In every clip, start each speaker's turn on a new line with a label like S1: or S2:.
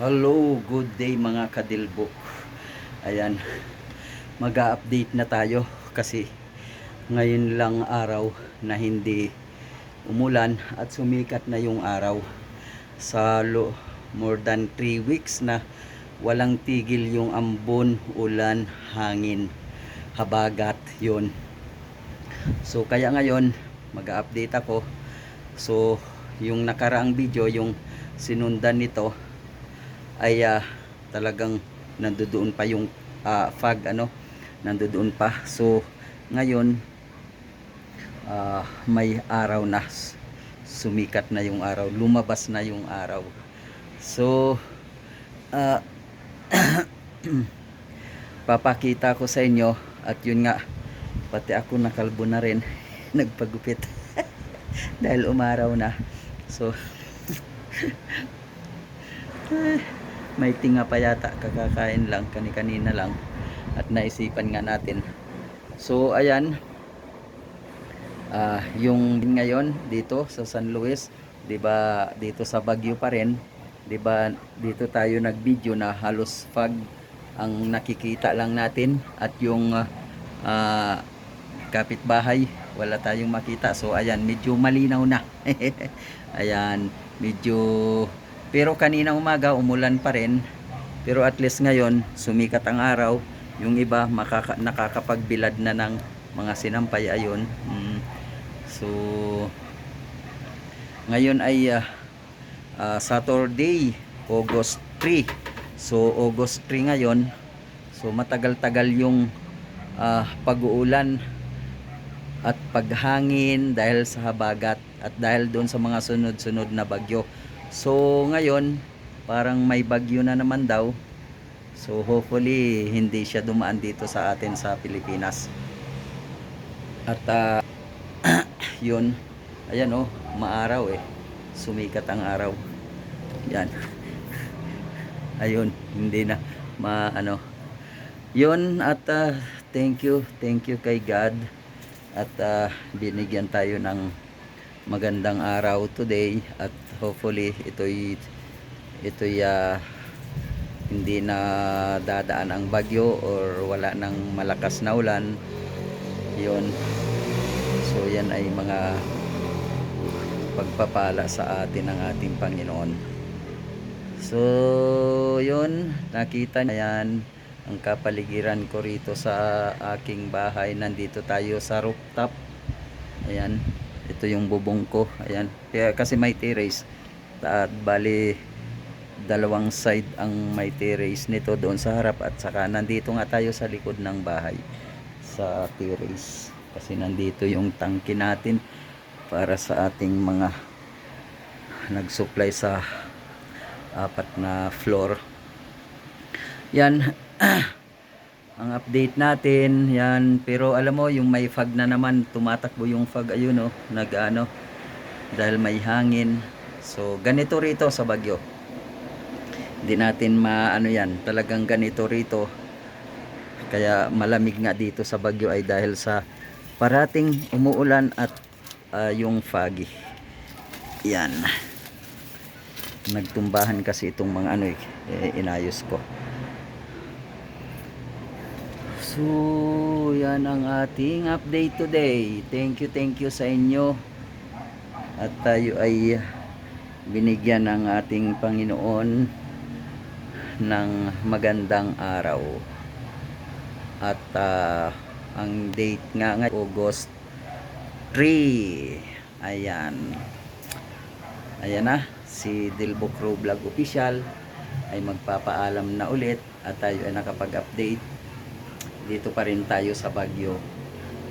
S1: Hello, good day mga kadilbo. Ayan, mag-update na tayo kasi ngayon lang araw na hindi umulan at sumikat na yung araw sa lo, more than 3 weeks na walang tigil yung ambon, ulan, hangin, habagat yon. So kaya ngayon mag-update ako. So yung nakaraang video, yung sinundan nito ay ah, talagang nandoon pa yung ah, fog ano nandoon pa. So ngayon ah, may araw na. Sumikat na yung araw lumabas na yung araw. So ah, papakita ko sa inyo at yun nga pati ako nakalbo na rin nagpagupit. Dahil umaraw na. So may tinga pa yata. Kakakain lang. Kani-kanina lang. At naisipan nga natin. So ayan. Ah yung ngayon dito sa San Luis 'di ba dito sa Baguio pa rin 'di ba dito tayo nag-video na halos fog ang nakikita lang natin. At yung ah, ah, kapitbahay wala tayong makita. So ayan medyo malinaw na. Ayan medyo pero kanina umaga umulan pa rin. Pero at least ngayon sumikat ang araw. Yung iba makaka, nakakapagbilad na ng mga sinampay ayon Mm. so ngayon ay ah, ah, Saturday August 3 so August 3 ngayon. So matagal-tagal yung ah, pag-uulan at paghangin dahil sa habagat at dahil doon sa mga sunod-sunod na bagyo. So ngayon, parang may bagyo na naman daw. So hopefully hindi siya dumaan dito sa atin sa Pilipinas. At ah, yun, ayan oh, maaraw eh. Sumikat ang araw. Yan. Ayun, hindi na maano. Yun at ah, thank you, thank you kay God at ah, binigyan tayo ng magandang araw today at hopefully ito'y ito'y ah, hindi na dadaan ang bagyo or wala nang malakas na ulan. Yun. So yan ay mga pagpapala sa atin ng ating Panginoon. So yun. Nakita yan. Ang kapaligiran ko rito sa aking bahay. Nandito tayo sa rooftop. Ayan ito yung bubong ko. Ayan. Kaya kasi may terrace at bali dalawang side ang may terrace nito doon sa harap. At saka nandito nga tayo sa likod ng bahay sa terrace kasi nandito yung tangke natin para sa ating mga nagsupply sa apat na floor. Yan ang update natin yan. Pero alam mo yung may fog na naman tumatakbo yung fog. Ayun oh nag ano dahil may hangin. So ganito rito sa Bagyo hindi natin maano yan talagang ganito rito. Kaya malamig nga dito sa Bagyo ay dahil sa parating umuulan at ah, yung foggy. Yan. Nagtumbahan kasi itong mga ano eh, eh, inayos ko So, yan ang ating update today. Thank you, thank you sa inyo. At tayo ay binigyan ng ating Panginoon ng magandang araw. At ah, ang date nga nga August 3. Ayan. Ayan na, si Dilbo Crow Vlog Official ay magpapaalam na ulit at tayo ay nakapag-update dito pa rin tayo sa Baguio.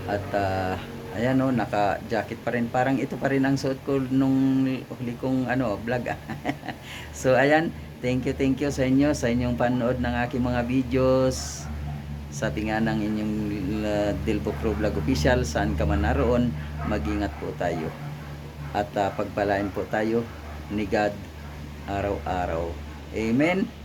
S1: At ah, ayan oh naka jacket pa rin. Parang ito pa rin ang suot ko nung huli kong ano vlog. So ayan thank you thank you sa inyo sa inyong panood ng aking mga videos. Sabi nga ng inyong uh, Dilbo Pro Vlog Official saan ka man naroon magingat po tayo. At ah, pagpalain po tayo ni God araw-araw. Amen